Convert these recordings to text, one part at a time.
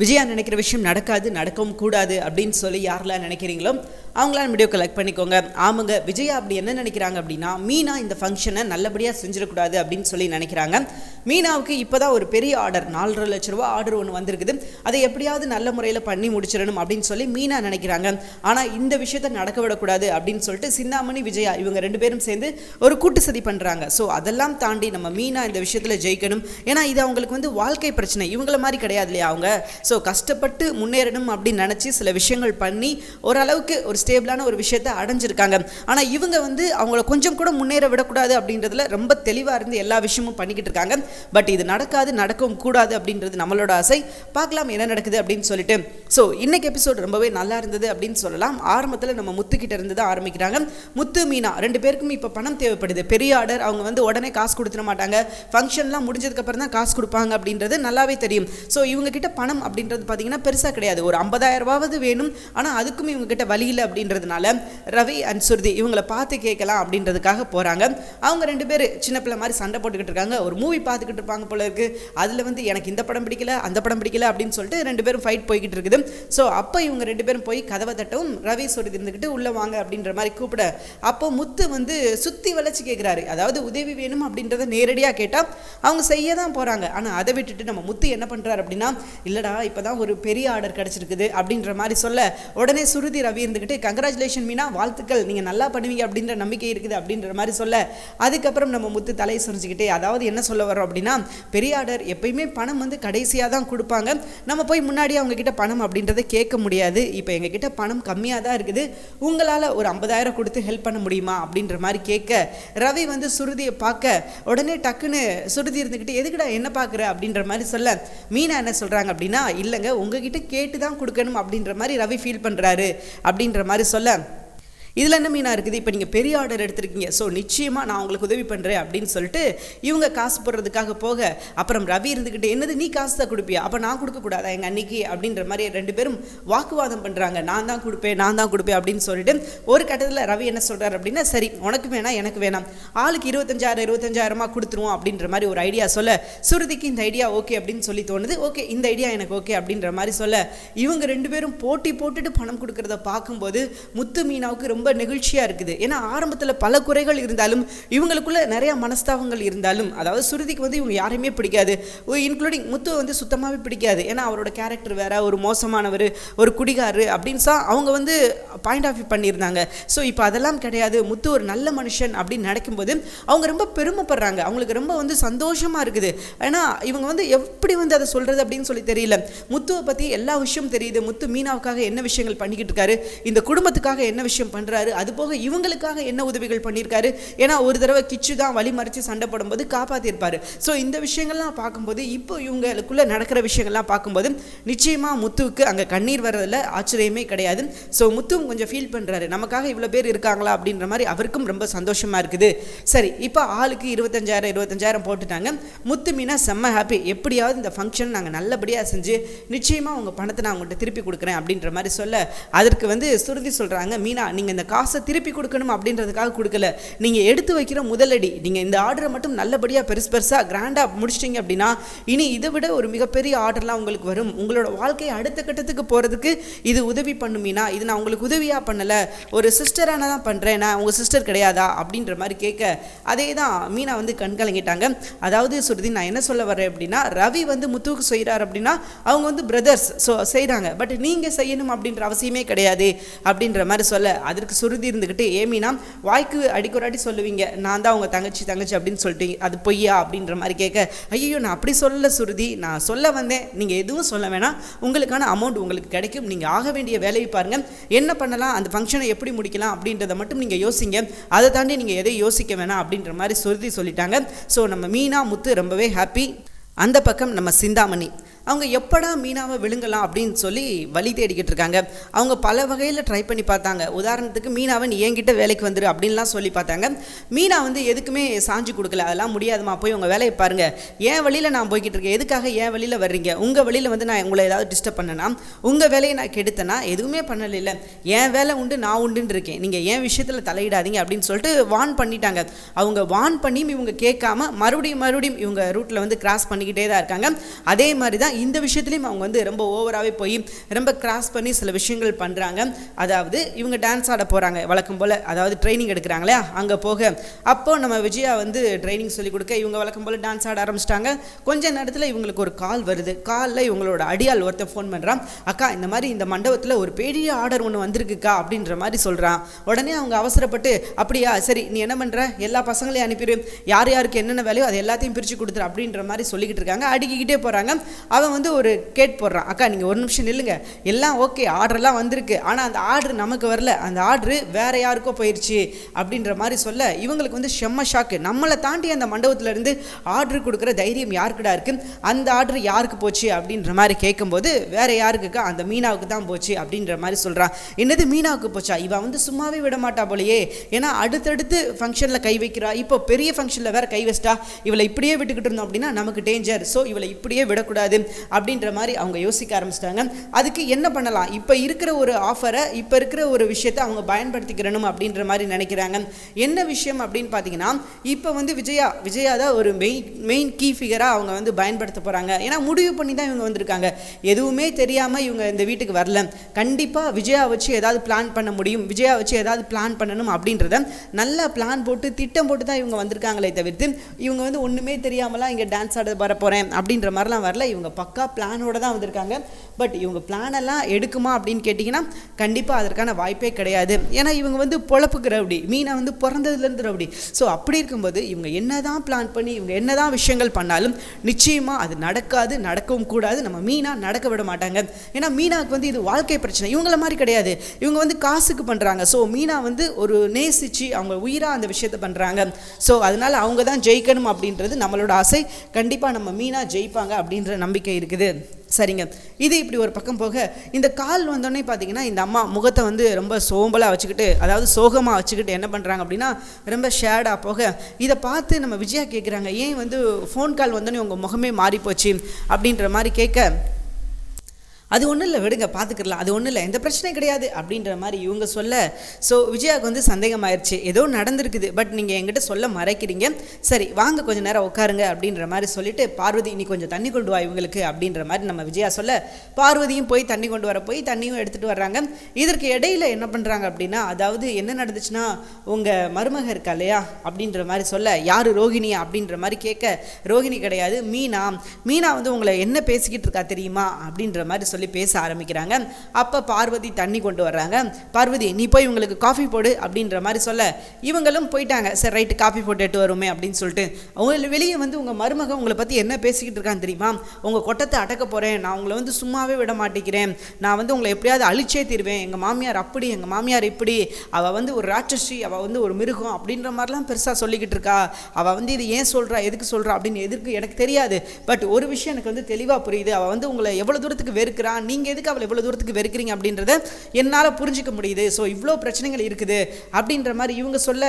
விஜயா நினைக்கிற விஷயம் நடக்காது நடக்கவும் கூடாது அப்படின்னு சொல்லி யாரெல்லாம் நினைக்கிறீங்களோ அவங்களாம் வீடியோ கலெக்ட் பண்ணிக்கோங்க. ஆமாங்க விஜயா அப்படி என்ன நினைக்கிறாங்க அப்படின்னா மீனா இந்த ஃபங்க்ஷனை நல்லபடியாக செஞ்சிடக்கூடாது அப்படின்னு சொல்லி நினைக்கிறாங்க. மீனாவுக்கு இப்போ தான் ஒரு பெரிய ஆர்டர் நாலரை லட்ச ரூபா ஆர்டர் ஒன்று வந்திருக்குது. அதை எப்படியாவது நல்ல முறையில் பண்ணி முடிச்சிடணும் அப்படின்னு சொல்லி மீனா நினைக்கிறாங்க. ஆனால் இந்த விஷயத்தை நடக்க விடக்கூடாது அப்படின்னு சொல்லிட்டு சிந்தாமணி விஜயா இவங்க ரெண்டு பேரும் சேர்ந்து ஒரு கூட்டு சதி பண்ணுறாங்க ஸோ அதெல்லாம் தாண்டி நம்ம மீனா இந்த விஷயத்தில் ஜெயிக்கணும். ஏன்னா இது அவங்களுக்கு வந்து வாழ்க்கை பிரச்சனை. இவங்கள மாதிரி கிடையாது இல்லையா அவங்க? ஸோ கஷ்டப்பட்டு முன்னேறணும் அப்படின்னு நினச்சி சில விஷயங்கள் பண்ணி ஓரளவுக்கு ஒரு ஸ்டேபிளான ஒரு விஷயத்தை அடைஞ்சிருக்காங்க. ஆனால் இவங்க வந்து அவங்கள கொஞ்சம் கூட முன்னேற விடக்கூடாது அப்படின்றதுல ரொம்ப தெளிவாக இருந்து எல்லா விஷயமும் பண்ணிக்கிட்டு இருக்காங்க. பட் இது நடக்காது நடக்கவும் கூடாது அப்படின்றது நம்மளோட ஆசை. பார்க்கலாம் என்ன நடக்குது அப்படின்னு சொல்லிட்டு. ஸோ இன்னைக்கு எபிசோட் ரொம்பவே நல்லா இருந்தது அப்படின்னு சொல்லலாம். ஆரம்பத்தில் நம்ம முத்துக்கிட்ட இருந்து தான் ஆரம்பிக்கிறாங்க. முத்து மீனா ரெண்டு பேருக்கும் இப்போ பணம் தேவைப்படுது. பெரிய ஆர்டர். அவங்க வந்து உடனே காசு கொடுத்துட மாட்டாங்க. ஃபங்க்ஷன்லாம் முடிஞ்சதுக்கப்புறம் தான் காசு கொடுப்பாங்க அப்படின்றது நல்லாவே தெரியும். ஸோ இவங்க கிட்ட பணம் அப்படின்றது பார்த்தீங்கன்னா பெருசாக கிடையாது. ஒரு ஐம்பதாயிரம் ரூபாவது வேணும். ஆனால் அதுக்கும் இவங்ககிட்ட வழி இல்லை அப்படின்றதுனால ரவி அண்ட் சுருதி இவங்களை பார்த்து கேட்கலாம் அப்படின்றதுக்காக போகிறாங்க அவங்க ரெண்டு பேர் சின்ன பிள்ளை மாதிரி சண்டை போட்டுக்கிட்டு இருக்காங்க. ஒரு மூவி பார்த்துக்கிட்டு இருப்பாங்க போல இருக்கு. அதில் வந்து எனக்கு இந்த படம் பிடிக்கல அந்த படம் பிடிக்கல அப்படின்னு சொல்லிட்டு ரெண்டு பேரும் ஃபைட் போய்கிட்டு இருக்குது. ஸோ அப்போ இவங்க ரெண்டு பேரும் போய் கதவை தட்டவும் ரவி சுருதி இருந்துக்கிட்டு உள்ளே வாங்க அப்படின்ற மாதிரி கூப்பிட. அப்போ முத்து வந்து சுற்றி வளைச்சி கேட்குறாரு அதாவது உதவி வேணும் அப்படின்றத நேரடியாக கேட்டால் அவங்க செய்ய தான் போகிறாங்க ஆனால் அதை விட்டுட்டு நம்ம முத்து என்ன பண்ணுறாரு அப்படின்னா இல்லைடா இப்போ தான் ஒரு பெரிய ஆர்டர் கிடச்சிருக்குது அப்படின்ற மாதிரி சொல்ல உடனே சுருதி ரவி இருந்துக்கிட்டு கங்க்ராச்சுலேஷன் மீனா வாழ்த்துக்கள். நீங்கள் நல்லா பண்ணுவீங்க அப்படின்ற நம்பிக்கை இருக்குது அப்படின்ற மாதிரி சொல்ல அதுக்கப்புறம் நம்ம முத்து தலையை சொரிஞ்சுக்கிட்டே அதாவது என்ன சொல்ல வரோம் அப்படின்னா பெரிய ஆர்டர் எப்பயுமே பணம் வந்து கடைசியாக தான் கொடுப்பாங்க. நம்ம போய் முன்னாடி அவங்க கிட்ட பணம் அப்படின்றத கேட்க முடியாது. இப்போ எங்ககிட்ட பணம் கம்மியாக தான் இருக்குது. உங்களால் ஒரு ஐம்பதாயிரம் கொடுத்து ஹெல்ப் பண்ண முடியுமா? அப்படின்ற மாதிரி கேட்க ரவி வந்து சுருதியை பார்க்க உடனே டக்குன்னு சுருதி இருந்துக்கிட்டு எதுக்குடா என்ன பார்க்குற? அப்படின்ற மாதிரி சொல்ல மீனா என்ன சொல்கிறாங்க அப்படின்னா இல்லைங்க உங்ககிட்ட கேட்டு தான் கொடுக்கணும் அப்படின்ற மாதிரி ரவி ஃபீல் பண்ணுறாரு அப்படின்ற மாதிரி சொல்ல இதில் என்ன மீனாக இருக்குது? இப்போ நீங்கள் பெரிய ஆர்டர் எடுத்திருக்கீங்க. ஸோ நிச்சயமாக நான் உங்களுக்கு உதவி பண்ணுறேன் அப்படின்னு சொல்லிட்டு இவங்க காசு போடுறதுக்காக போக அப்புறம் ரவி இருந்துக்கிட்டு என்னது நீ காசு தான் கொடுப்பியா? அப்போ நான் கொடுக்கக்கூடாதா எங்கள் அன்னைக்கு அப்படின்ற மாதிரி ரெண்டு பேரும் வாக்குவாதம் பண்ணுறாங்க நான் தான் கொடுப்பேன் நான் தான் கொடுப்பேன் அப்படின்னு சொல்லிட்டு ஒரு கட்டத்தில் ரவி என்ன சொல்கிறார் அப்படின்னா சரி உனக்கு வேணாம் எனக்கு வேணாம். ஆளுக்கு இருபத்தஞ்சாயிரம் இருபத்தஞ்சாயிரமா கொடுத்துருவோம் அப்படின்ற மாதிரி ஒரு ஐடியா சொல்ல சுருதிக்கு இந்த ஐடியா ஓகே அப்படின்னு சொல்லி தோணுது. ஓகே இந்த ஐடியா எனக்கு ஓகே அப்படின்ற மாதிரி சொல்ல இவங்க ரெண்டு பேரும் போட்டி போட்டுட்டு பணம் கொடுக்குறத பார்க்கும்போது முத்து மீனாவுக்கு ரொம்ப நெகிழ்ச்சியாக இருக்குது. ஏன்னா ஆரம்பத்தில் பல குறைகள் இருந்தாலும் இவங்களுக்குள்ள நிறைய மனஸ்தாபங்கள் இருந்தாலும் அதாவது சுருதிக்கு வந்து இவங்க யாரையுமே பிடிக்காது. இன்க்ளூடிங் முத்து வந்து சுத்தமாகவே பிடிக்காது. ஏன்னா அவரோட கேரக்டர் வேற ஒரு மோசமானவர் ஒரு குடிகாரு அப்படின்னு சா அவங்க வந்து பாயிண்ட் ஆஃப் வியூ பண்ணியிருந்தாங்க. ஸோ இப்போ அதெல்லாம் கிடையாது. முத்து ஒரு நல்ல மனுஷன் அப்படின்னு நடக்கும்போது அவங்க ரொம்ப பெருமைப்படுறாங்க. அவங்களுக்கு ரொம்ப வந்து சந்தோஷமாக இருக்குது. ஏன்னா இவங்க வந்து எப்படி வந்து அதை சொல்கிறது அப்படின்னு சொல்லி தெரியல. முத்துவை பற்றி எல்லா விஷயமும் தெரியுது. முத்து மீனாவுக்காக என்ன விஷயங்கள் பண்ணிக்கிட்டு இருக்காரு? இந்த குடும்பத்துக்காக என்ன விஷயம் பண்ணுறாரு அது போக இவங்களுக்காக என்ன உதவிகள் பண்ணியிருக்காரு? ஏன்னா ஒரு தடவை கிச்சு தான் வழி மறைச்சு சண்டை போடும்போது காப்பாற்றிருப்பாரு ஸோ இந்த விஷயங்கள்லாம் பார்க்கும்போது இப்போ இவங்களுக்குள்ளே நடக்கிற விஷயங்கள்லாம் பார்க்கும்போது நிச்சயமாக முத்துவுக்கு அங்கே கண்ணீர் வர்றதில் ஆச்சரியமே கிடையாது. ஸோ முத்துவும் கொஞ்சம் ஃபீல் பண்ணுறாரு நமக்காக இவ்வளோ பேர் இருக்காங்களா? அப்படின்ற மாதிரி அவருக்கும் ரொம்ப சந்தோஷமாக இருக்குது. சரி இப்போ ஆளுக்கு இருபத்தஞ்சாயிரம் இருபத்தஞ்சாயிரம் போட்டுட்டாங்க. முத்து மீனா செம்ம ஹாப்பி எப்படியாவது இந்த ஃபங்க்ஷன் நாங்கள் நல்லபடியாக செஞ்சு நிச்சயமாக உங்கள் பணத்தை நான் உங்கள்கிட்ட திருப்பி கொடுக்குறேன் அப்படின்ற மாதிரி சொல்ல அதற்கு வந்து சுருதி சொல்கிறாங்க மீனா நீங்கள் இந்த காசை திருப்பி கொடுக்கணும் அப்படின்றதுக்காக கொடுக்கல. நீங்கள் எடுத்து வைக்கிற முதலடி நீங்கள் இந்த ஆர்டரை மட்டும் நல்லபடியாக பெருசு பெருசாக கிராண்டாக முடிச்சிட்டிங்க அப்படின்னா இனி இதை விட ஒரு மிகப்பெரிய ஆர்டர்லாம் உங்களுக்கு வரும். உங்களோட வாழ்க்கை அடுத்த கட்டத்துக்கு போகிறதுக்கு இது உதவி பண்ணுமீனா இது நான் உங்களுக்கு உதவியாக பண்ணலை. ஒரு சிஸ்டரான தான் பண்ணுறேன் நான் உங்கள் சிஸ்டர் கிடையாதா? அப்படின்ற மாதிரி கேட்க அதே தான் மீனா வந்து கண் கலங்கிட்டாங்க. அதாவது சுருதி நான் என்ன சொல்ல வரேன் அப்படின்னா ரவி வந்து முத்துவுக்கு செய்கிறார் அப்படின்னா அவங்க வந்து பிரதர்ஸ் ஸோ செய்கிறாங்க பட் நீங்கள் செய்யணும் அப்படின்ற அவசியமே கிடையாது அப்படின்ற மாதிரி சொல்ல. அதற்கு சுருதி இருந்துக்கிட்டு ஏமினா வாய்க்கு அடிக்கொராட்டி அடி சொல்லுவீங்க. நான் தான் உங்கள் தங்கச்சி தங்கச்சி அப்படின்னு சொல்லிட்டு அது பொய்யா? அப்படின்ற மாதிரி கேட்க ஐயோ நான் அப்படி சொல்லல சுருதி. நான் சொல்ல வந்தேன். நீங்கள் எதுவும் சொல்ல வேணாம். உங்களுக்கான அமௌண்ட் உங்களுக்கு கிடைக்கும். நீங்கள் ஆக வேண்டிய வேலையை பாருங்கள் என்ன பண்ணலாம்? அந்த ஃபங்க்ஷனை எப்படி முடிக்கலாம்? அப்படின்றத மட்டும் நீங்கள் யோசிங்க. அதை தாண்டி நீங்கள் எதை யோசிக்க வேணாம் அப்படின்ற மாதிரி சுருதி சொல்லிட்டாங்க. ஸோ நம்ம மீனா முத்து ரொம்பவே ஹாப்பி அந்த பக்கம் நம்ம சிந்தாமணி. அவங்க எப்படா மீனாவை விழுங்கலாம் அப்படின்னு சொல்லி வழி தேடிக்கிட்டு இருக்காங்க. அவங்க பல வகையில் ட்ரை பண்ணி பார்த்தாங்க. உதாரணத்துக்கு மீனாவை நீ என்கிட்ட வேலைக்கு வந்துரு அப்படின்லாம் சொல்லி பார்த்தாங்க. மீனா வந்து எதுக்குமே சாஞ்சு கொடுக்கல. அதெல்லாம் முடியாதுமா போய் உங்கள் வேலையை பாருங்கள் என் வழியில் நான் போய்கிட்டு இருக்கேன். எதுக்காக என் வழியில் வர்றீங்க? உங்கள் வழியில் வந்து நான் உங்களை ஏதாவது டிஸ்டர்ப் பண்ணனா? உங்கள் வேலையை நான் கெடுத்தனா? எதுவுமே பண்ணல என் வேலை உண்டு நான் உண்டுன்னு இருக்கேன். நீங்கள் என் விஷயத்தில் தலையிடாதீங்க அப்படின்னு சொல்லிட்டு வான் பண்ணிட்டாங்க. அவங்க வான் பண்ணியும் இவங்க கேட்காம மறுபடியும் மறுபடியும் இவங்க ரூட்டில் வந்து கிராஸ் பண்ணிக்கிட்டே தான் இருக்காங்க. அதே மாதிரி தான் இந்த விஷயத்துலையும் அவங்க வந்து ரொம்ப ஓவராகவே போய் ரொம்ப கிராஸ் பண்ணி சில விஷயங்கள் பண்ணுறாங்க அதாவது இவங்க டான்ஸ் ஆட போகிறாங்க வழக்கம் போல். அதாவது ட்ரைனிங் எடுக்கிறாங்களே அங்கே போக. அப்போ நம்ம விஜயா வந்து ட்ரைனிங் சொல்லி கொடுக்க இவங்க வழக்கம் போல் டான்ஸ் ஆட ஆரம்பிச்சிட்டாங்க. கொஞ்ச நேரத்தில் இவங்களுக்கு ஒரு கால் வருது. காலில் இவங்களோட அடியால் ஒருத்தன் ஃபோன் பண்ணுறான் அக்கா இந்த மாதிரி இந்த மண்டபத்தில் ஒரு பெரிய ஆர்டர் ஒன்று வந்திருக்குக்கா? அப்படின்ற மாதிரி சொல்கிறான் உடனே அவங்க அவசரப்பட்டு அப்படியா சரி நீ என்ன பண்ணுற எல்லா பசங்களையும் அனுப்பிடு யார் யாருக்கு என்னென்ன வேலையோ அது எல்லாத்தையும் பிரித்து கொடுத்துரு. அப்படின்ற மாதிரி சொல்லிக்கிட்டு இருக்காங்க. அடிக்கிக்கிட்டே போகிறாங்க அவன் வந்து ஒரு கேட் போடுறான். அக்கா நீங்கள் ஒரு நிமிஷம் நில்லுங்க. எல்லாம் ஓகே ஆர்டர்லாம் வந்திருக்கு. ஆனால் அந்த ஆர்டர் நமக்கு வரல. அந்த ஆர்டர் வேற யாருக்கோ போயிடுச்சு அப்படின்ற மாதிரி சொல்ல இவங்களுக்கு வந்து செம்ம ஷாக்கு நம்மளை தாண்டி அந்த மண்டபத்துலேருந்து ஆர்டர் கொடுக்குற தைரியம் யாருக்குடா இருக்குது அந்த ஆர்டர் யாருக்கு போச்சு? அப்படின்ற மாதிரி கேட்கும்போது வேறு யாருக்குக்கா? அந்த மீனாவுக்கு தான் போச்சு அப்படின்ற மாதிரி சொல்கிறான் என்னது மீனாவுக்கு போச்சா? இவன் வந்து சும்மாவே விட மாட்டா போலையே. ஏன்னா அடுத்தடுத்து ஃபங்க்ஷனில் கை வைக்கிறா. இப்போ பெரிய ஃபங்க்ஷனில் வேற கை வச்சிட்டா. இவளை இப்படியே விட்டுக்கிட்டு இருந்தோம் அப்படின்னா நமக்கு டேஞ்சர் ஸோ இவளை இப்படியே விடக்கூடாது. அப்படின்ற மாதிரி அவங்க யோசிக்க ஆரம்பிச்சிட்டாங்க. அதுக்கு என்ன பண்ணலாம்? இப்போ இருக்கிற ஒரு ஆஃபரை இப்போ இருக்கிற ஒரு விஷயத்தை அவங்க பயன்படுத்திக்கிறணும் அப்படின்ற மாதிரி நினைக்கிறாங்க. என்ன விஷயம் அப்படின்னு பார்த்தீங்கன்னா இப்போ வந்து விஜயா விஜயா தான் ஒரு மெயின் மெயின் கீ ஃபிகராக அவங்க வந்து பயன்படுத்த போகிறாங்க ஏன்னா முடிவு பண்ணி தான் இவங்க வந்திருக்காங்க. எதுவுமே தெரியாமல் இவங்க இந்த வீட்டுக்கு வரல. கண்டிப்பாக விஜயா வச்சு ஏதாவது பிளான் பண்ண முடியும். விஜயா வச்சு ஏதாவது பிளான் பண்ணணும் அப்படின்றத நல்லா பிளான் போட்டு திட்டம் போட்டு தான் இவங்க வந்திருக்காங்களே தவிர்த்து இவங்க வந்து ஒன்றுமே தெரியாமலாம் இங்கே டான்ஸ் ஆட வர போகிறேன் அப்படின்ற மாதிரிலாம் வரல. இவங்க பக்கா பிளானோட தான் வந்திருக்காங்க. பட் இவங்க பிளானெல்லாம் எடுக்குமா அப்படின்னு கேட்டிங்கன்னா கண்டிப்பாக அதற்கான வாய்ப்பே கிடையாது. ஏன்னா இவங்க வந்து பொழப்புக்கு ரவுடி. மீனா வந்து பிறந்ததுலேருந்து ரவுடி. ஸோ அப்படி இருக்கும்போது இவங்க என்னதான் பிளான் பண்ணி இவங்க என்னதான் விஷயங்கள் பண்ணாலும் நிச்சயமாக அது நடக்காது நடக்கவும் கூடாது. நம்ம மீனா நடக்க விட மாட்டாங்க. ஏன்னா மீனாவுக்கு வந்து இது வாழ்க்கை பிரச்சனை. இவங்கள மாதிரி கிடையாது. இவங்க வந்து காசுக்கு பண்ணுறாங்க ஸோ மீனா வந்து ஒரு நேசித்து அவங்க உயிராக அந்த விஷயத்தை பண்ணுறாங்க ஸோ அதனால அவங்க தான் ஜெயிக்கணும் அப்படின்றது நம்மளோட ஆசை. கண்டிப்பாக நம்ம மீனா ஜெயிப்பாங்க அப்படின்ற நம்பிக்கை இருக்குது. சரிங்க. இது இப்படி ஒரு பக்கம் போக இந்த கால் வந்தோடனே பார்த்தீங்கன்னா இந்த அம்மா முகத்தை வந்து ரொம்ப சோம்பலாக வச்சுக்கிட்டு அதாவது சோகமாக வச்சுக்கிட்டு என்ன பண்ணுறாங்க அப்படின்னா ரொம்ப ஷேடாக போக இதை பார்த்து நம்ம விஜயா கேட்குறாங்க ஏன் வந்து ஃபோன் கால் வந்தோடனே உங்கள் முகமே மாறி போச்சு அப்படின்ற மாதிரி கேட்க அது ஒன்றும் இல்லை விடுங்க பார்த்துக்கலாம் அது ஒன்றும் இல்லை எந்த பிரச்சனையும் கிடையாது அப்படின்ற மாதிரி இவங்க சொல்ல ஸோ விஜயாவுக்கு வந்து சந்தேகமாயிருச்சு. ஏதோ நடந்திருக்குது பட் நீங்கள் என்கிட்ட சொல்ல மறைக்கிறீங்க. சரி வாங்க கொஞ்சம் நேரம் உட்காருங்க அப்படின்ற மாதிரி சொல்லிட்டு பார்வதி நீ கொஞ்சம் தண்ணி கொண்டு வா இவங்களுக்கு அப்படின்ற மாதிரி நம்ம விஜயா சொல்ல பார்வதியும் போய் தண்ணி கொண்டு வர போய் தண்ணியும் எடுத்துகிட்டு வர்றாங்க. இதற்கு இடையில என்ன பண்ணுறாங்க அப்படின்னா அதாவது என்ன நடந்துச்சுன்னா உங்கள் மருமக இருக்கா இல்லையா? அப்படின்ற மாதிரி சொல்ல யார் ரோகிணியா அப்படின்ற மாதிரி கேட்க ரோகிணி கிடையாது மீனா. மீனா வந்து உங்களை என்ன பேசிக்கிட்டு இருக்கா தெரியுமா? அப்படின்ற மாதிரி சொல்லி பேச ஆரம்பிக்கிறாங்க. அப்போ பார்வதி தண்ணி கொண்டு வர்றாங்க. பார்வதி நீ போய் இவங்களுக்கு காஃபி போடு அப்படின்ற மாதிரி சொல்ல இவங்களும் போயிட்டாங்க. சரி ரைட்டு காஃபி போட்டுட்டு வருமே அப்படின்னு சொல்லிட்டு அவங்க வெளியே வந்து உங்கள் மருமக உங்களை பற்றி என்ன பேசிக்கிட்டு இருக்கான்னு தெரியுமா? உங்கள் கொட்டத்தை அடக்க போகிறேன் நான் உங்களை வந்து சும்மாவே விட மாட்டேங்கிறேன். நான் வந்து உங்களை எப்படியாவது அழிச்சே தீருவேன். எங்கள் மாமியார் அப்படி எங்கள் மாமியார் இப்படி. அவள் வந்து ஒரு ராட்சசி அவள் வந்து ஒரு மிருகம் அப்படின்ற மாதிரிலாம் பெருசாக சொல்லிக்கிட்டு இருக்கா. அவள் வந்து இது ஏன் சொல்கிறா எதுக்கு சொல்கிறா அப்படின்னு எதுக்கு எனக்கு தெரியாது. பட் ஒரு விஷயம் எனக்கு வந்து தெளிவாக புரியுது. அவள் வந்து உங்களை எவ்வளோ தூரத்துக்கு வெறுக்கிற? நீங்கள் எதுக்கு அவளை இவ்வளோ தூரத்துக்கு வெறுக்கிறீங்க அப்படின்றத என்னால் புரிஞ்சிக்க முடியுது. ஸோ இவ்வளோ பிரச்சனைகள் இருக்குது. அப்படின்ற மாதிரி இவங்க சொல்ல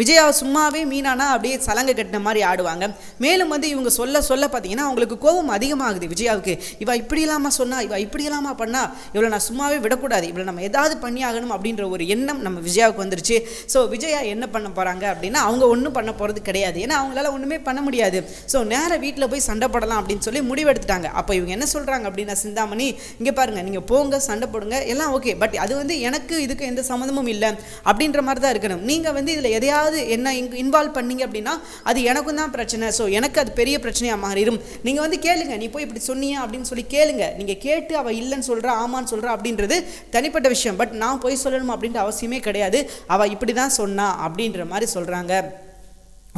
விஜயா சும்மாவே மீனானா அப்படியே சலங்கை கட்டின மாதிரி ஆடுவாங்க. மேலும் வந்து இவங்க சொல்ல சொல்ல பார்த்தீங்கன்னா அவங்களுக்கு கோபம் அதிகமாகுது விஜயாவுக்கு. இவ இப்படி இல்லாமல் சொன்னா இவ இப்படி இல்லாமல் பண்ணா இவளை நான் சும்மாவே விடக்கூடாது. இவளை நம்ம ஏதாவது பண்ணி ஆகணும் அப்படின்ற ஒரு எண்ணம் நம்ம விஜயாவுக்கு வந்துருச்சு. ஸோ விஜயா என்ன பண்ண போகிறாங்க அப்படின்னா அவங்க ஒன்றும் பண்ண போகிறது கிடையாது. ஏன்னா அவங்களால ஒன்றுமே பண்ண முடியாது. ஸோ நேராக வீட்டில் போய் சண்டை போடலாம் அப்படின்னு சொல்லி முடிவெடுத்துட்டாங்க. அப்போ இவங்க என்ன சொல்கிறாங்க அப்படின்னா சிந்தாமணி இங்கே பாருங்கள் நீங்கள் போங்க சண்டை போடுங்க எல்லாம் ஓகே. பட் அது வந்து எனக்கு இதுக்கு எந்த சம்மந்தமும் இல்லை அப்படின்ற மாதிரி தான் இருக்கணும். நீங்கள் வந்து இதில் எதையாவது என்ன இன்வால்வ் பண்ணீங்க அப்படின்னா அது எனக்கும் தான் பிரச்சனை. ஸோ எனக்கு அது பெரிய பிரச்சனையாக மாறிடும். நீங்கள் வந்து கேளுங்க. நீ போய் இப்படி சொன்னியா அப்படின்னு சொல்லி கேளுங்க. நீங்கள் கேட்டு அவள் இல்லைன்னு சொல்கிறா ஆமான்னு சொல்கிறா அப்படின்றது தனிப்பட்ட விஷயம். பட் நான் போய் சொல்லணும் அப்படின்ற அவசியமே கிடையாது. அவள் இப்படி தான் சொன்னா அப்படின்ற மாதிரி சொல்கிறாங்க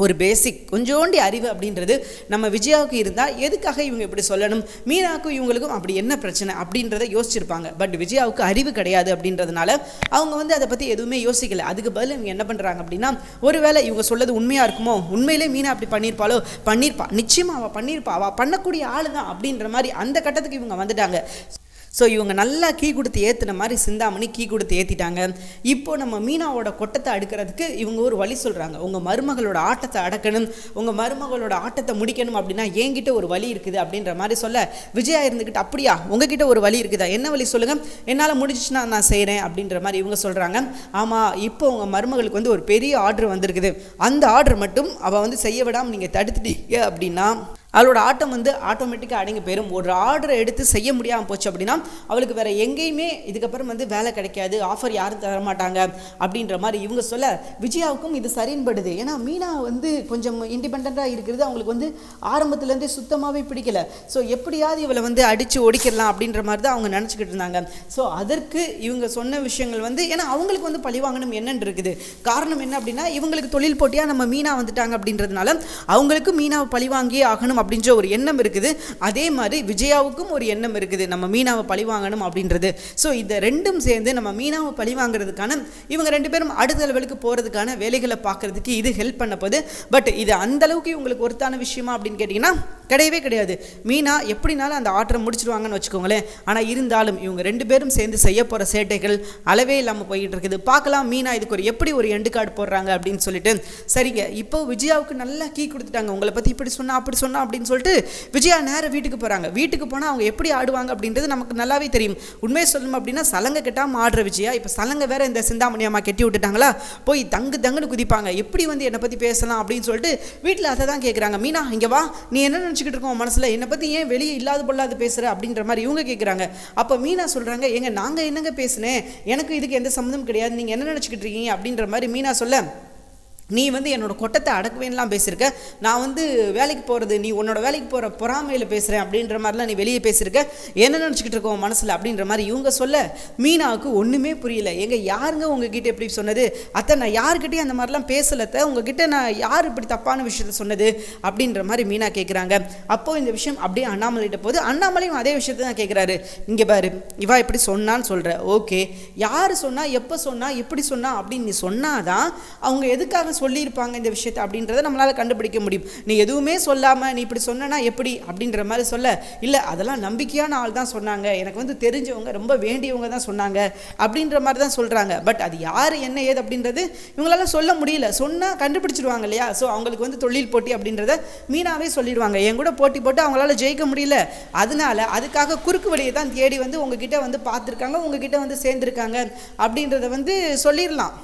ஒரு பேசிக் கொஞ்சோண்டி அறிவு அப்படின்றது நம்ம விஜயாவுக்கு இருந்தால் எதுக்காக இவங்க இப்படி சொல்லணும்? மீனாக்கும் இவங்களுக்கும் அப்படி என்ன பிரச்சனை அப்படின்றத யோசிச்சிருப்பாங்க. பட் விஜயாவுக்கு அறிவு கிடையாது அப்படின்றதுனால அவங்க வந்து அதை பற்றி எதுவுமே யோசிக்கலை. அதுக்கு பதில் இவங்க என்ன பண்ணுறாங்க அப்படின்னா ஒருவேளை இவங்க சொல்றது உண்மையாக இருக்குமோ? உண்மையிலே மீனா அப்படி பண்ணியிருப்பாளோ பண்ணியிருப்பா நிச்சயமாக அவள் பண்ணியிருப்பா அவள் பண்ணக்கூடிய ஆள் தான் அப்படின்ற மாதிரி அந்த கட்டத்துக்கு இவங்க வந்துட்டாங்க. ஸோ இவங்க நல்லா கீ கொடுத்து ஏற்றுன மாதிரி சிந்தாமணி கீ கொடுத்து ஏற்றிட்டாங்க இப்போ நம்ம மீனாவோட கொட்டத்தை அடுக்கிறதுக்கு இவங்க ஒரு வழி சொல்கிறாங்க உங்கள் மருமகளோட ஆட்டத்தை அடக்கணும். உங்கள் மருமகளோட ஆட்டத்தை முடிக்கணும் அப்படின்னா என்கிட்ட ஒரு வழி இருக்குது அப்படின்ற மாதிரி சொல்ல விஜயா இருந்துக்கிட்டு அப்படியா? உங்ககிட்ட ஒரு வழி இருக்குதா? என்ன வழி சொல்லுங்கள் என்னால் முடிஞ்சிச்சுன்னா நான் செய்கிறேன் அப்படின்ற மாதிரி இவங்க சொல்கிறாங்க ஆமாம் இப்போ உங்கள் மருமகளுக்கு வந்து ஒரு பெரிய ஆர்டர் வந்திருக்குது. அந்த ஆர்டர் மட்டும் அவள் வந்து செய்ய விடாமல் நீங்கள் தடுத்துட்டீங்க அப்படின்னா அவளோட ஆட்டம் வந்து ஆட்டோமேட்டிக்காக அடங்கி போயிடும் ஒரு ஆர்டரை எடுத்து செய்ய முடியாமல் போச்சு அப்படின்னா அவளுக்கு வேறு எங்கேயுமே இதுக்கப்புறம் வந்து வேலை கிடைக்காது ஆஃபர் யாரும் தர மாட்டாங்க அப்படின்ற மாதிரி இவங்க சொல்ல விஜயாவுக்கும் இது சரின்படுது. ஏன்னா மீனா வந்து கொஞ்சம் இண்டிபெண்ட்டாக இருக்கிறது அவங்களுக்கு வந்து ஆரம்பத்துலேருந்தே சுத்தமாகவே பிடிக்கல. ஸோ எப்படியாவது இவளை வந்து அடித்து ஒடிக்கிடலாம் அப்படின்ற மாதிரி தான் அவங்க நினச்சிக்கிட்டு இருந்தாங்க. ஸோ அதற்கு இவங்க சொன்ன விஷயங்கள் வந்து ஏன்னா அவங்களுக்கு வந்து பழிவாங்கணும் என்னன்னு இருக்குது. காரணம் என்ன அப்படின்னா இவங்களுக்கு தொழில் போட்டியாக நம்ம மீனா வந்துட்டாங்க அப்படின்றதுனால அவங்களுக்கும் மீனாவை பழிவாங்கியே ஆகணும் அப்படின்ற ஒரு எண்ணம் இருக்குது. அதே மாதிரி விஜயாவுக்கும் ஒரு எண்ணம் இருக்குது. நம்ம மீனாவை பழி வாங்கணும் அப்படின்றது. ஸோ இந்த ரெண்டும் சேர்ந்து நம்ம மீனாவை பழி வாங்குறதுக்கான இவங்க ரெண்டு பேரும் அடுத்த லெவலுக்கு போகிறதுக்கான வேலைகளை பார்க்கறதுக்கு இது ஹெல்ப் பண்ண போது. பட் இது அந்த அளவுக்கு இவங்களுக்கு ஒருத்தான விஷயமா அப்படின்னு கேட்டிங்கன்னா கிடையவே கிடையாது. மீனா எப்படினாலும் அந்த ஆர்டரை முடிச்சிருவாங்கன்னு வச்சுக்கோங்களேன். ஆனால் இருந்தாலும் இவங்க ரெண்டு பேரும் சேர்ந்து செய்ய போகிற சேட்டைகள் அளவே இல்லாமல் போயிட்டு இருக்குது. பார்க்கலாம் மீனா இதுக்கு ஒரு எப்படி ஒரு எண்டு கார்டு போடுறாங்க அப்படின்னு சொல்லிட்டு. சரிங்க. இப்போ விஜயாவுக்கு நல்லா கீ கொடுத்துட்டாங்க. உங்களை பற்றி இப்படி சொன்னால் அப்படி சொன்னால் அப்படின்னு சொல்லிட்டு விஜயா நேரம் வீட்டுக்கு போகிறாங்க வீட்டுக்கு போனால் அவங்க எப்படி ஆடுவாங்க அப்படின்றது நமக்கு நல்லாவே தெரியும். உண்மையை சொல்லணும் அப்படின்னா சலங்கை கட்டாமல் ஆடுற விஜயா. இப்போ சலங்கை வேற இந்த சிந்தாமணி அம்மா கட்டி விட்டுட்டாங்களா? போய் தங்கு தங்குன்னு குதிப்பாங்க. எப்படி வந்து என்னை பற்றி பேசலாம் அப்படின்னு சொல்லிட்டு வீட்டில் அதை தான் கேட்குறாங்க மீனா இங்கே வா. நீ என்ன நினச்சிக்கிட்டு இருக்கோம் மனசில் என்னை பற்றி ஏன் வெளியே இல்லாத பொல்லாது பேசுகிற அப்படின்ற மாதிரி இவங்க கேட்குறாங்க அப்போ மீனா சொல்கிறாங்க எங்க நாங்கள் என்னங்க பேசுனேன் எனக்கு இதுக்கு எந்த சம்மந்தம் கிடையாது. நீங்கள் என்ன நினச்சிக்கிட்டு இருக்கீங்க? அப்படின்ற மாதிரி மீனா சொல்ல நீ வந்து என்னோட கொட்டத்தை அடக்குவேன்லாம் பேசியிருக்க. நான் வந்து வேலைக்கு போகிறது நீ உன்னோட வேலைக்கு போகிற பொறாமையில் பேசுகிறேன் அப்படின்ற மாதிரிலாம் நீ வெளியே பேசியிருக்க. என்ன நினச்சிக்கிட்டு இருக்கோம் மனசில் அப்படின்ற மாதிரி இவங்க சொல்ல மீனாவுக்கு ஒன்றுமே புரியல. எங்க யாருங்க உங்ககிட்ட எப்படி சொன்னது? அத்தை நான் யாருக்கிட்டையும் அந்த மாதிரிலாம் பேசலத்த உங்ககிட்ட நான் யார் இப்படி தப்பான விஷயத்த சொன்னது? அப்படின்ற மாதிரி மீனா கேட்குறாங்க அப்போ இந்த விஷயம் அப்படியே அண்ணாமலைகிட்ட போது அண்ணாமலையும் அதே விஷயத்தை தான் கேட்குறாரு இங்கே பாரு இவா இப்படி சொன்னான்னு சொல்கிற ஓகே. யார் சொன்னால் எப்போ சொன்னால் எப்படி சொன்னால் அப்படின்னு நீ சொன்னாதான் அவங்க எதுக்காக சொல்லியிருப்பாங்க இந்த விஷயத்தை அப்படின்றத நம்மளால் கண்டுபிடிக்க முடியும். நீ எதுவுமே சொல்லாமல் நீ இப்படி சொன்னனா எப்படி அப்படின்ற மாதிரி சொல்ல. இல்லை அதெல்லாம் நம்பிக்கையான ஆள் தான் சொன்னாங்க. எனக்கு வந்து தெரிஞ்சவங்க ரொம்ப வேண்டியவங்க தான் சொன்னாங்க அப்படின்ற மாதிரி தான் சொல்கிறாங்க பட் அது யார் என்ன ஏது அப்படின்றது இவங்களால சொல்ல முடியல. சொன்னால் கண்டுபிடிச்சிருவாங்க இல்லையா? ஸோ அவங்களுக்கு வந்து தொழில் போட்டி அப்படின்றத மீனாவே சொல்லிடுவாங்க. என் கூட போட்டி போட்டு அவங்களால ஜெயிக்க முடியல. அதனால அதுக்காக குறுக்கு வழியை தான் தேடி வந்து உங்ககிட்ட வந்து பார்த்துருக்காங்க உங்ககிட்ட வந்து சேர்ந்துருக்காங்க அப்படின்றத வந்து சொல்லிடலாம்.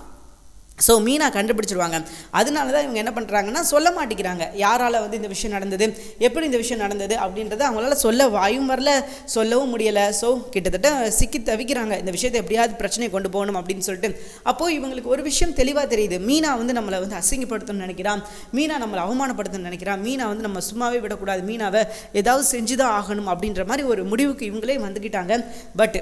ஸோ மீனா கண்டுபிடிச்சிருவாங்க. அதனால தான் இவங்க என்ன பண்ணுறாங்கன்னா சொல்ல மாட்டேங்கிறாங்க. யாரால் வந்து இந்த விஷயம் நடந்தது? எப்படி இந்த விஷயம் நடந்தது? அப்படின்றத அவங்களால சொல்ல வாயும் வரல சொல்லவும் முடியலை. ஸோ கிட்டத்தட்ட சிக்கி தவிக்கிறாங்க. இந்த விஷயத்தை எப்படியாவது பிரச்சனையை கொண்டு போகணும் அப்படின்னு சொல்லிட்டு. அப்போது இவங்களுக்கு ஒரு விஷயம் தெளிவாக தெரியுது. மீனா வந்து நம்மளை வந்து அசிங்கப்படுத்தணும்னு நினைக்கிறான். மீனா நம்மளை அவமானப்படுத்தணும்னு நினைக்கிறான். மீனா வந்து நம்ம சும்மாவே விடக்கூடாது. மீனாவை ஏதாவது செஞ்சு தான் ஆகணும் அப்படின்ற மாதிரி ஒரு முடிவுக்கு இவங்களே வந்துக்கிட்டாங்க பட்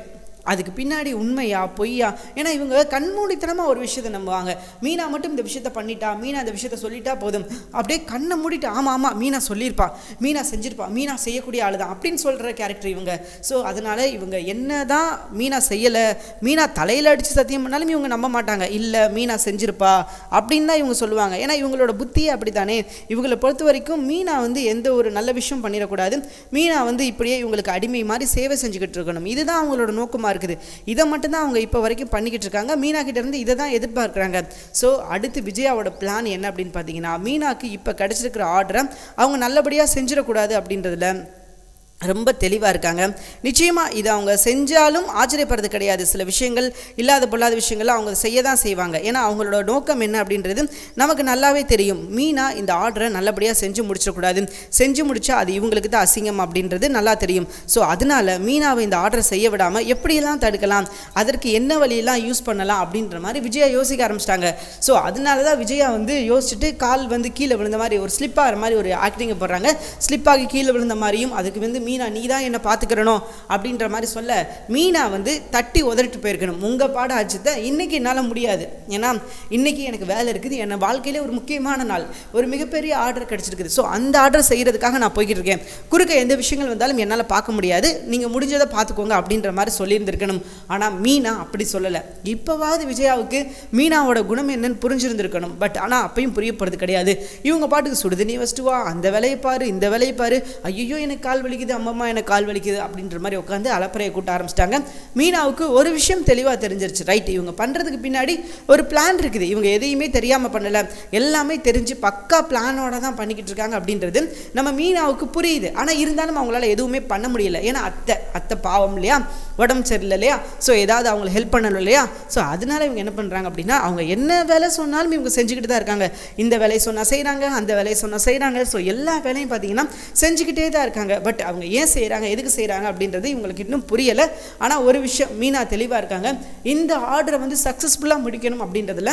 அதுக்கு பின்னாடி உண்மையா பொய்யா? ஏன்னா இவங்க கண்மூடித்தனமாக ஒரு விஷயத்தை நம்புவாங்க. மீனா மட்டும் இந்த விஷயத்த பண்ணிட்டா மீனா இந்த விஷயத்த சொல்லிட்டா போதும். அப்படியே கண்ணை மூடிட்டு ஆமாம் ஆமாம் மீனா சொல்லியிருப்பா. மீனா செஞ்சிருப்பா. மீனா செய்யக்கூடிய ஆள் தான் அப்படின்னு சொல்கிற கேரக்டர் இவங்க. ஸோ அதனால இவங்க என்ன தான் மீனா செய்யலை மீனா தலையில் அடித்து சத்தியம் பண்ணாலும் இவங்க நம்ப மாட்டாங்க. இல்லை மீனா செஞ்சிருப்பா. அப்படின்னு தான் இவங்க சொல்லுவாங்க. ஏன்னா இவங்களோட புத்தியே அப்படி தானே இவங்களை பொறுத்த வரைக்கும் மீனா வந்து எந்த ஒரு நல்ல விஷயம் பண்ணிடக்கூடாது. மீனா வந்து இப்படியே இவங்களுக்கு அடிமை மாதிரி சேவை செஞ்சுக்கிட்டு இருக்கணும். இதுதான் அவங்களோட நோக்கமாக இருக்குது. இதை மட்டும்தான் அவங்க இப்போ வரைக்கும் பண்ணிக்கிட்டு இருக்காங்க. மீனா கிட்ட இருந்து இதை தான் எதிர்பார்க்குறாங்க. ஸோ அடுத்து விஜயாவோட பிளான் என்ன அப்படின்னு பார்த்தீங்கன்னா மீனாக்கு இப்போ கிடச்சிருக்கிற ஆர்டரை அவங்க நல்லபடியாக செஞ்சிடக்கூடாது அப்படின்றதுல ரொம்ப தெளிவாக இருக்காங்க. நிச்சயமாக இது அவங்க செஞ்சாலும் ஆச்சரியப்படுறது கிடையாது. சில விஷயங்கள் இல்லாத பொல்லாத விஷயங்கள்லாம் அவங்க செய்ய தான் செய்வாங்க. ஏன்னா அவங்களோட நோக்கம் என்ன அப்படின்றது நமக்கு நல்லாவே தெரியும். மீனா இந்த ஆர்டரை நல்லபடியாக செஞ்சு முடிச்சிடக்கூடாது. செஞ்சு முடித்தா அது இவங்களுக்கு தான் அசிங்கம் அப்படின்றது நல்லா தெரியும். ஸோ அதனால் மீனாவை இந்த ஆர்டரை செய்ய விடாமல் எப்படியெல்லாம் தடுக்கலாம்? அதற்கு என்ன வழியெல்லாம் யூஸ் பண்ணலாம் அப்படின்ற மாதிரி விஜயா யோசிக்க ஆரம்பிச்சிட்டாங்க. ஸோ அதனால தான் விஜயா வந்து யோசிச்சுட்டு கால் வந்து கீழே விழுந்த மாதிரி ஒரு ஸ்லிப்பாகிற மாதிரி ஒரு ஆக்டிங்கை போடுறாங்க. ஸ்லிப்பாகி கீழே விழுந்த மாதிரியும் அதுக்கு வந்து மீனா நீ தான் என்னை பார்த்துக்கிறணும் அப்படின்ற மாதிரி சொல்ல மீனா வந்து தட்டி உதறிட்டு போயிருக்கணும். உங்கள் பாட அச்சத்தை இன்னைக்கு என்னால் முடியாது. ஏன்னா இன்னைக்கு எனக்கு வேலை இருக்குது. என் வாழ்க்கையிலே ஒரு முக்கியமான நாள். ஒரு மிகப்பெரிய ஆர்டர் கிடச்சிருக்குது. ஸோ அந்த ஆர்டர் செய்கிறதுக்காக நான் போய்கிட்டு இருக்கேன். குறுக்க எந்த விஷயங்கள் வந்தாலும் என்னால் பார்க்க முடியாது. நீங்கள் முடிஞ்சதை பார்த்துக்கோங்க அப்படின்ற மாதிரி சொல்லியிருந்திருக்கணும். ஆனால் மீனா அப்படி சொல்லலை. இப்போவாவது விஜயாவுக்கு மீனாவோட குணம் என்னன்னு புரிஞ்சிருந்திருக்கணும். பட் ஆனால் அப்பையும் புரியப்படுறது கிடையாது. இவங்க பாட்டுக்கு சுடுதண்ணி வச்சுட்டு வா. அந்த வேலையை பாரு இந்த வேலையை பாரு. ஐயோ எனக்கு கால் வலிக்குது. அம்மம்மா எனக்கு கால் வலிக்குது அப்படின்ற மாதிரி உட்காந்து அலப்பறையை கூட்ட ஆரம்பிச்சிட்டாங்க. மீனாவுக்கு ஒரு விஷயம் தெளிவாக தெரிஞ்சிருச்சு. ரைட் இவங்க பண்ணுறதுக்கு பின்னாடி ஒரு பிளான் இருக்குது. இவங்க எதையுமே தெரியாமல் பண்ணலை. எல்லாமே தெரிஞ்சு பக்கா பிளானோட தான் பண்ணிக்கிட்டு இருக்காங்க அப்படின்றது நம்ம மீனாவுக்கு புரியுது. ஆனால் இருந்தாலும் அவங்களால எதுவுமே பண்ண முடியல. ஏன்னா அத்தை அத்தை பாவம் இல்லையா? உடம்பு சரியில்லை இல்லையா? ஸோ ஏதாவது அவங்கள ஹெல்ப் பண்ணணும் இல்லையா? ஸோ அதனால இவங்க என்ன பண்ணுறாங்க அப்படின்னா அவங்க என்ன வேலை சொன்னாலும் இவங்க செஞ்சுக்கிட்டு தான் இருக்காங்க. இந்த வேலையை சொன்னால் செய்கிறாங்க அந்த வேலையை சொன்னால் செய்கிறாங்க ஸோ எல்லா வேலையும் பார்த்தீங்கன்னா செஞ்சுக்கிட்டே தான் இருக்காங்க. பட் அவங்க ஏன் செய்கிறாங்க எதுக்கு செய்கிறாங்க அப்படின்றது இவங்களுக்கு இன்னும் புரியலை. ஆனால் ஒரு விஷயம் மீனா தெளிவாக இருக்காங்க. இந்த ஆர்டரை வந்து சக்ஸஸ்ஃபுல்லாக முடிக்கணும் அப்படின்றதுல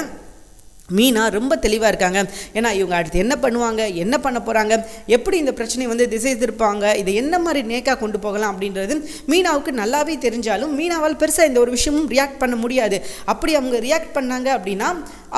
மீனா ரொம்ப தெளிவாக இருக்காங்க. ஏன்னா இவங்க அடுத்து என்ன பண்ணுவாங்க என்ன பண்ண போகிறாங்க எப்படி இந்த பிரச்சனையை வந்து திசை திருப்பாங்க இதை என்ன மாதிரி நேக்காக கொண்டு போகலாம் அப்படின்றது மீனாவுக்கு நல்லாவே தெரிஞ்சாலும் மீனாவால் பெருசாக இந்த ஒரு விஷயமும் ரியாக்ட் பண்ண முடியாது. அப்படி அவங்க ரியாக்ட் பண்ணாங்க அப்படின்னா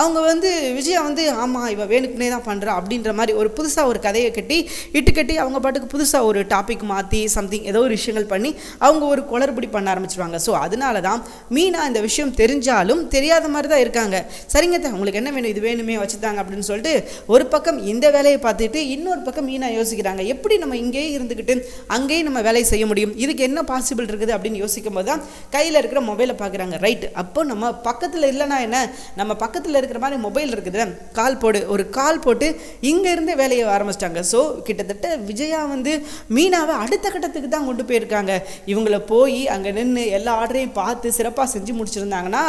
அவங்க வந்து விஜயா வந்து ஆமாம் இவன் வேணுக்குனே தான் பண்ணுறா அப்படின்ற மாதிரி ஒரு புதுசாக ஒரு கதையை கட்டி இட்டு கட்டி அவங்க பாட்டுக்கு புதுசாக ஒரு டாபிக் மாற்றி சம்திங் ஏதோ ஒரு விஷயங்கள் பண்ணி அவங்க ஒரு குளறுபடி பண்ண ஆரம்பிச்சிருவாங்க. ஸோ அதனால தான் மீனா இந்த விஷயம் தெரிஞ்சாலும் தெரியாத மாதிரி தான் இருக்காங்க. சரிங்க அத்தை, உங்களுக்கு என்ன வேணும் இது வேணுமே வச்சுட்டாங்க அப்படின்னு சொல்லிட்டு ஒரு பக்கம் இந்த வேலையை பார்த்துட்டு இன்னொரு பக்கம் மீனா யோசிக்கிறாங்க. எப்படி நம்ம இங்கேயே இருந்துக்கிட்டு அங்கேயே நம்ம வேலையை செய்ய முடியும்? இதுக்கு என்ன பாசிபிள் இருக்குது அப்படின்னு யோசிக்கும் போது தான் கையில் இருக்கிற மொபைலை பார்க்குறாங்க. ரைட் அப்போ நம்ம பக்கத்தில் இல்லைன்னா என்ன? நம்ம பக்கத்தில் இருக்கிற மாதிரி மொபைல் இருக்குது. கால் போடு. ஒரு கால் போட்டு இங்கேருந்து வேலையை ஆரம்பிச்சிட்டாங்க. ஸோ கிட்டத்தட்ட விஜயா வந்து மீனாவை அடுத்த கட்டத்துக்கு தான் கொண்டு போயிருக்காங்க. இவங்கள போய் அங்கே நின்று எல்லா ஆர்டரையும் பார்த்து சிறப்பாக செஞ்சு முடிச்சிருந்தாங்கன்னா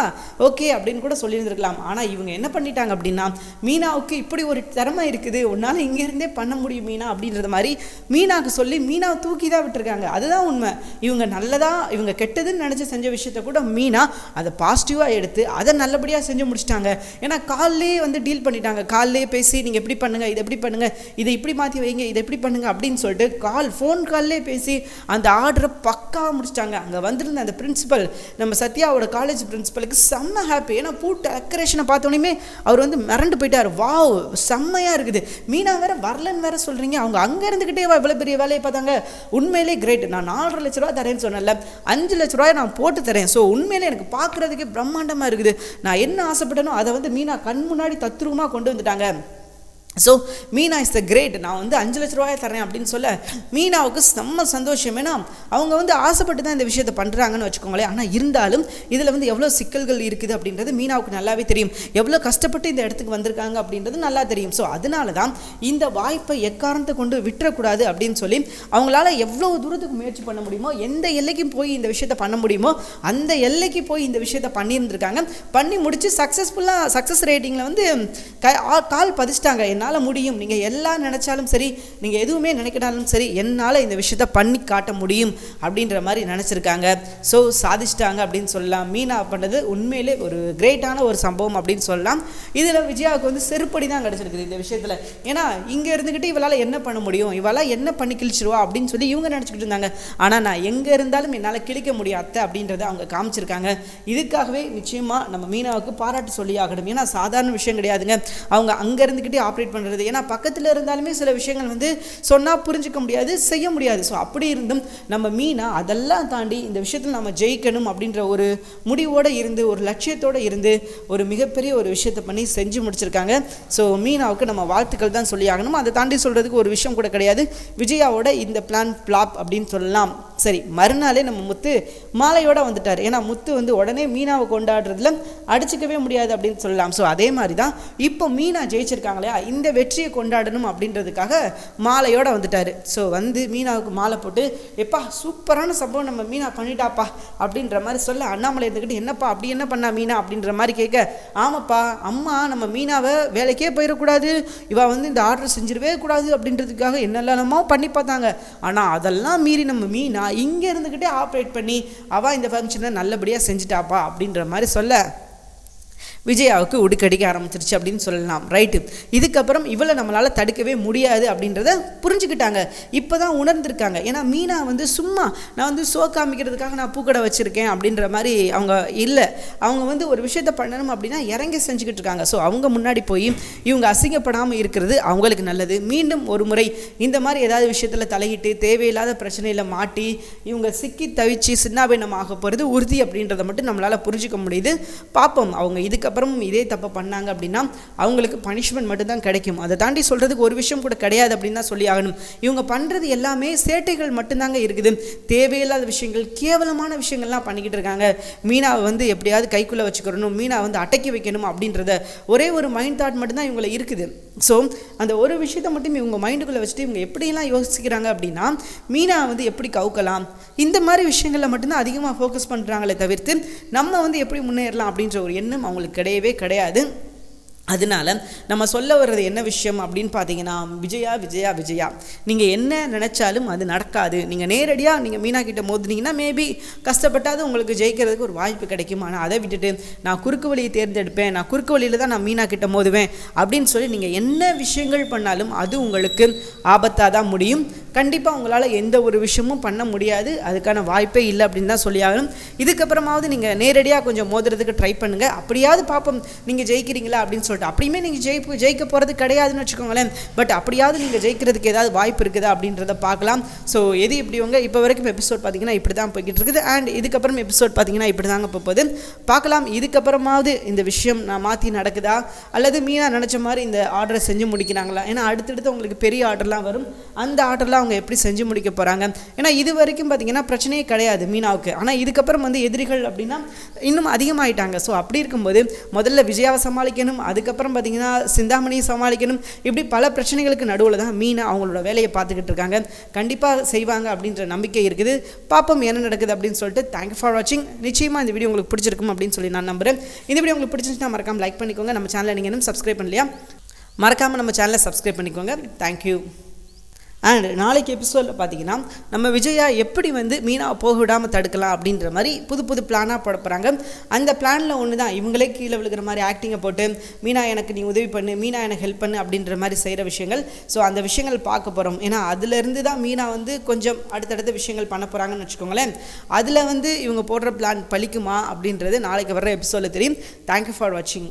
ஓகே அப்படின்னு கூட சொல்லியிருந்திருக்கலாம். ஆனால் இவங்க என்ன பண்ணிட்டாங்க அப்படின்னா மீனாவுக்கு இப்படி ஒரு திறமை இருக்குது. உன்னால் இங்கேருந்தே பண்ண முடியும் மீனா அப்படின்றது மாதிரி மீனாவுக்கு சொல்லி மீனாவை தூக்கி தான் விட்டுருக்காங்க. அதுதான் உண்மை. இவங்க நல்லதாக இவங்க கெட்டதுன்னு நினச்சி செஞ்ச விஷயத்த கூட மீனா அதை பாசிட்டிவாக எடுத்து அதை நல்லபடியாக செஞ்சு முடிச்சிட்டாங்க. ஏன்னா கால்லே வந்து டீல் பண்ணிட்டாங்க. கால்லே பேசி நீங்கள் எப்படி பண்ணுங்கள் இதை எப்படி பண்ணுங்கள் இதை இப்படி மாற்றி வைங்க. இதை எப்படி பண்ணுங்கள் அப்படின்னு சொல்லிட்டு கால் ஃபோன் கால்லே பேசி அந்த ஆர்டரை பக்கா முடிச்சிட்டாங்க. அங்கே வந்திருந்த அந்த பிரின்ஸிபல் நம்ம சத்யாவோட காலேஜ் பிரின்ஸிபலுக்கு செம்ம ஹாப்பி ஏன்னா பூ டெக்கரேஷனை பார்த்தோன்னே அவர் வந்து மிரண்டு போயிட்டார். வாவ் செம்மையாக இருக்குது. மீனா வேற வரலன்னு வேற சொல்கிறீங்க அவங்க அங்கே இருந்துக்கிட்டே இவ்வளோ பெரிய வேலையை பார்த்தாங்க. உண்மையிலே கிரேட் நான் நாலரை லட்ச ரூபா தரேன்னு சொன்னேன்ல. அஞ்சு லட்ச ரூபாய் நான் போட்டு தரேன். ஸோ உண்மையிலே எனக்கு பார்க்குறதுக்கே பிரம்மாண்டமாக இருக்குது. நான் என்ன ஆசைப்பட்டனோ அதை வந்து மீனா கண் முன்னாடி தத்ரூபமாக கொண்டு வந்துட்டாங்க. So Meena is the great நான் வந்து அஞ்சு லட்ச ரூபாய் தரேன் அப்படின்னு சொல்ல மீனாவுக்கு செம்ம சந்தோஷம். ஏன்னா அவங்க வந்து ஆசைப்பட்டு தான் இந்த விஷயத்தை பண்ணுறாங்கன்னு வச்சுக்கோங்களேன். ஆனால் இருந்தாலும் இதில் வந்து எவ்வளோ சிக்கல்கள் இருக்குது அப்படின்றது மீனாவுக்கு நல்லாவே தெரியும். எவ்வளோ கஷ்டப்பட்டு இந்த இடத்துக்கு வந்திருக்காங்க அப்படின்றது நல்லா தெரியும். ஸோ அதனால தான் இந்த வாய்ப்பை எக்காரணத்தை கொண்டு விட்டுறக்கூடாது அப்படின்னு சொல்லி அவங்களால எவ்வளோ தூரத்துக்கு முயற்சி பண்ண முடியுமோ எந்த எல்லைக்கும் போய் இந்த விஷயத்தை பண்ண முடியுமோ அந்த எல்லைக்கு போய் இந்த விஷயத்தை பண்ணியிருந்திருக்காங்க. பண்ணி முடித்து சக்ஸஸ்ஃபுல்லாக சக்ஸஸ் ரேட்டிங்கில் வந்து ஆ- கால் பதிச்சிட்டாங்க. என்ன என்னால் முடியும். நீங்கள் எல்லாம் நினச்சாலும் சரி நீங்கள் எதுவுமே நினைக்கினாலும் சரி என்னால் இந்த விஷயத்த பண்ணி காட்ட முடியும் அப்படின்ற மாதிரி நினச்சிருக்காங்க. ஸோ சாதிச்சிட்டாங்க அப்படின்னு சொல்லலாம். மீனா பண்ணது உண்மையிலே ஒரு கிரேட்டான ஒரு சம்பவம் அப்படின்னு சொல்லலாம். இதில் விஜயாவுக்கு வந்து செருப்படி தான் கிடச்சிருக்குது இந்த விஷயத்தில். ஏன்னா இங்கே இருந்துக்கிட்டு இவளால் என்ன பண்ண முடியும்? இவளால் என்ன பண்ணி கிழிச்சிருவா அப்படின்னு சொல்லி இவங்க நினச்சிக்கிட்டு இருந்தாங்க. ஆனால் நான் எங்கே இருந்தாலும் என்னால் கிழிக்க முடியாத அப்படின்றத அவங்க காமிச்சிருக்காங்க. இதுக்காகவே நிச்சயமாக நம்ம மீனாவுக்கு பாராட்டு சொல்லி ஆகணும். ஏன்னா சாதாரண விஷயம் கிடையாதுங்க. அவங்க அங்கே இருந்துக்கிட்டே ஆப்ரேட் பண்ணுறது ஏன்னா பக்கத்தில் இருந்தாலுமே சில விஷயங்கள் வந்து சொன்னால் புரிஞ்சுக்க முடியாது செய்ய முடியாது. ஸோ அப்படி இருந்தும் நம்ம மீனா அதெல்லாம் தாண்டி இந்த விஷயத்தில் நம்ம ஜெயிக்கணும் அப்படின்ற ஒரு முடிவோடு இருந்து ஒரு லட்சியத்தோடு இருந்து ஒரு மிகப்பெரிய ஒரு விஷயத்தை பண்ணி செஞ்சு முடிச்சிருக்காங்க. ஸோ மீனாவுக்கு நம்ம வாழ்த்துக்கள் தான் சொல்லி ஆகணும். அதை தாண்டி சொல்கிறதுக்கு ஒரு விஷயம் கூட கிடையாது. விஜயாவோட இந்த பிளான் பிளாப் அப்படின்னு சொல்லலாம். சரி மறுநாளே நம்ம முத்து மாலையோட வந்துட்டார். ஏன்னா முத்து வந்து உடனே மீனாவை கொண்டாடுறதுல அடிச்சுக்கவே முடியாது அப்படின்னு சொல்லலாம். ஸோ அதே மாதிரி தான் இப்போ மீனா ஜெயிச்சிருக்காங்க இந்த இந்த வெற்றியை கொண்டாடணும் அப்படின்றதுக்காக மாலையோட வந்துட்டார். ஸோ வந்து மீனாவுக்கு மாலை போட்டு எப்பா சூப்பரான சம்பவம் நம்ம மீனா பண்ணிட்டாப்பா அப்படின்ற மாதிரி சொல்ல அண்ணாமலை இருந்துக்கிட்டு என்னப்பா அப்படி என்ன பண்ணா மீனா? அப்படின்ற மாதிரி கேட்க ஆமாப்பா அம்மா நம்ம மீனாவை வேலைக்கே போயிடக்கூடாது. இவள் வந்து இந்த ஆர்டர் செஞ்சிடவே கூடாது அப்படின்றதுக்காக என்னெல்லாமோ பண்ணி பார்த்தாங்க. ஆனால் அதெல்லாம் மீறி நம்ம மீனா இங்கே இருந்துக்கிட்டே ஆப்ரேட் பண்ணி அவள் இந்த ஃபங்க்ஷனை நல்லபடியாக செஞ்சுட்டாப்பா அப்படின்ற மாதிரி சொல்ல விஜயாவுக்கு உடுக்கடிக்க ஆரம்பிச்சிருச்சு அப்படின்னு சொல்லலாம் ரைட்டு இதுக்கப்புறம் இவளை நம்மளால் தடுக்கவே முடியாது அப்படின்றத புரிஞ்சுக்கிட்டாங்க. இப்போ தான் உணர்ந்திருக்காங்க. ஏன்னா மீனா வந்து சும்மா நான் வந்து சோ காமிக்கிறதுக்காக நான் பூக்கடை வச்சுருக்கேன் அப்படின்ற மாதிரி அவங்க இல்லை. அவங்க வந்து ஒரு விஷயத்த பண்ணணும் அப்படின்னா இறங்கி செஞ்சுக்கிட்டு இருக்காங்க. ஸோ அவங்க முன்னாடி போய் இவங்க அசிங்கப்படாமல் இருக்கிறது அவங்களுக்கு நல்லது. மீண்டும் ஒரு முறை இந்த மாதிரி ஏதாவது விஷயத்தில் தலையிட்டு தேவையில்லாத பிரச்சனையில் மாட்டி இவங்க சிக்கி தவிச்சு சின்னாபின்னமாக போகிறது உறுதி அப்படின்றத மட்டும் நம்மளால் புரிஞ்சுக்க முடியுது. பார்ப்போம் அவங்க இதுக்கப்புறம் அதுக்கப்புறமும் இதே தப்பை பண்ணாங்க அப்படின்னா அவங்களுக்கு பனிஷ்மெண்ட் மட்டும்தான் கிடைக்கும். அதை தாண்டி சொல்கிறதுக்கு ஒரு விஷயம் கூட கிடையாது அப்படின்னு தான் சொல்லி ஆகணும். இவங்க பண்ணுறது எல்லாமே சேட்டைகள் மட்டும்தாங்க இருக்குது. தேவையில்லாத விஷயங்கள் கேவலமான விஷயங்கள்லாம் பண்ணிக்கிட்டு இருக்காங்க. மீனாவை வந்து எப்படியாவது கைக்குள்ளே வச்சுக்கிறணும் மீனா வந்து அடக்கி வைக்கணும் அப்படின்றத ஒரே ஒரு மைண்ட் தாட் மட்டும்தான் இவங்களை இருக்குது. ஸோ அந்த ஒரு விஷயத்தை மட்டும் இவங்க மைண்டுக்குள்ளே வச்சுட்டு இவங்க எப்படியெல்லாம் யோசிக்கிறாங்க அப்படின்னா மீனா வந்து எப்படி கவுக்கலாம்? இந்த மாதிரி விஷயங்களில் மட்டும்தான் அதிகமாக ஃபோக்கஸ் பண்ணுறாங்களே தவிர்த்து நம்ம வந்து எப்படி முன்னேறலாம் அப்படின்ற ஒரு எண்ணம் அவங்களுக்கு கிடையவே கிடையாது. அதனால நம்ம சொல்ல வர்றது என்ன விஷயம் அப்படின்னு பார்த்தீங்கன்னா விஜயா விஜயா விஜயா. நீங்கள் என்ன நினச்சாலும் அது நடக்காது. நீங்கள் நேரடியாக நீங்கள் மீனா கிட்ட மோதுனீங்கன்னா மேபி கஷ்டப்பட்டாது உங்களுக்கு ஜெயிக்கிறதுக்கு ஒரு வாய்ப்பு கிடைக்கும். ஆனால் அதை விட்டுட்டு நான் குறுக்கு வழியை தேர்ந்தெடுப்பேன் நான் குறுக்கு வழியில் தான் நான் மீனா கிட்ட மோதுவேன் அப்படின்னு சொல்லி நீங்கள் என்ன விஷயங்கள் பண்ணாலும் அது உங்களுக்கு ஆபத்தாக தான் முடியும். கண்டிப்பாக உங்களால் எந்த ஒரு விஷயமும் பண்ண முடியாது. அதுக்கான வாய்ப்பே இல்லை அப்படின்னு தான் சொல்லி ஆகணும் இதுக்கப்புறமாவது நீங்கள் நேரடியாக கொஞ்சம் மோதுறதுக்கு ட்ரை பண்ணுங்கள் அப்படியாவது பார்ப்போம் நீங்கள் ஜெயிக்கிறீங்களா அப்படின்னு சொல்லி சொல்லிட்டு. அப்படியுமே நீங்கள் ஜெயிப்பு ஜெயிக்க போகிறது கிடையாதுன்னு வச்சுக்கோங்களேன். பட் அப்படியாவது நீங்கள் ஜெயிக்கிறதுக்கு ஏதாவது வாய்ப்பு இருக்குதா அப்படின்றத பார்க்கலாம். ஸோ எது இப்படி உங்க இப்போ வரைக்கும் எபிசோட் பார்த்தீங்கன்னா இப்படி தான் போய்கிட்டு இருக்குது. அண்ட் இதுக்கப்புறம் எபிசோட் பார்த்தீங்கன்னா இப்படி தாங்க போகுது. பார்க்கலாம் இதுக்கப்புறமாவது இந்த விஷயம் நான் மாற்றி நடக்குதா? அல்லது மீனா நினச்ச மாதிரி இந்த ஆர்டரை செஞ்சு முடிக்கிறாங்களா? ஏன்னா அடுத்தடுத்து உங்களுக்கு பெரிய ஆர்டர்லாம் வரும். அந்த ஆர்டர்லாம் அவங்க எப்படி செஞ்சு முடிக்க போகிறாங்க ஏன்னா இது வரைக்கும் பார்த்தீங்கன்னா பிரச்சனையே கிடையாது மீனாவுக்கு. ஆனால் இதுக்கப்புறம் வந்து எதிரிகள் அப்படின்னா இன்னும் அதிகமாயிட்டாங்க. ஸோ அப்படி இருக்கும்போது முதல்ல விஜயாவை சமாளிக்கணும் அதுக்கப்புறம் பார்த்தீங்கன்னா சிந்தாமணியை சமாளிக்கணும். இப்படி பல பிரச்சனைகளுக்கு நடுவில் தான் மீனை அவங்களோட வேலையை பார்த்துக்கிட்டு இருக்காங்க. கண்டிப்பாக செய்வாங்க அப்படின்ற நம்பிக்கை இருக்குது. பார்ப்போம் என்ன நடக்குது அப்படின்னு சொல்லிட்டு. தேங்க்யூ ஃபார் வாட்சிங் நிச்சயமாக இந்த வீடியோ உங்களுக்கு பிடிச்சிருக்கும் அப்படின்னு சொல்லி நான் நம்புகிறேன் இந்த வீடியோ உங்களுக்கு பிடிச்சிருந்துச்சுன்னா மறக்காமல் லைக் பண்ணிக்கோங்க. நம்ம சேனலை நீங்கள் இன்னும் சப்ஸ்கிரைப் பண்ணலையா? மறக்காமல் நம்ம சேனலை சப்ஸ்கிரைப் பண்ணிக்கோங்க. தேங்க்யூ அண்ட் நாளைக்கு எபிசோடில் பார்த்தீங்கன்னா நம்ம விஜயா எப்படி வந்து மீனாவை போக விடாமல் தடுக்கலாம் அப்படின்ற மாதிரி புது புது பிளானாக போட போகிறாங்க அந்த பிளானில் ஒன்று தான் இவங்களே கீழே விழுகிற மாதிரி ஆக்டிங்கை போட்டு மீனா எனக்கு நீ உதவி பண்ணு மீனா எனக்கு ஹெல்ப் பண்ணு அப்படின்ற மாதிரி செய்கிற விஷயங்கள். ஸோ அந்த விஷயங்கள் பார்க்க போகிறோம் ஏன்னா அதுலேருந்து தான் மீனா வந்து கொஞ்சம் அடுத்தடுத்த விஷயங்கள் பண்ண போகிறாங்கன்னு வச்சுக்கோங்களேன். அதில் வந்து இவங்க போடுற பிளான் பழிக்குமா அப்படின்றது நாளைக்கு வர்ற எபிசோடில் தெரியும். தேங்க்யூ ஃபார் வாட்சிங்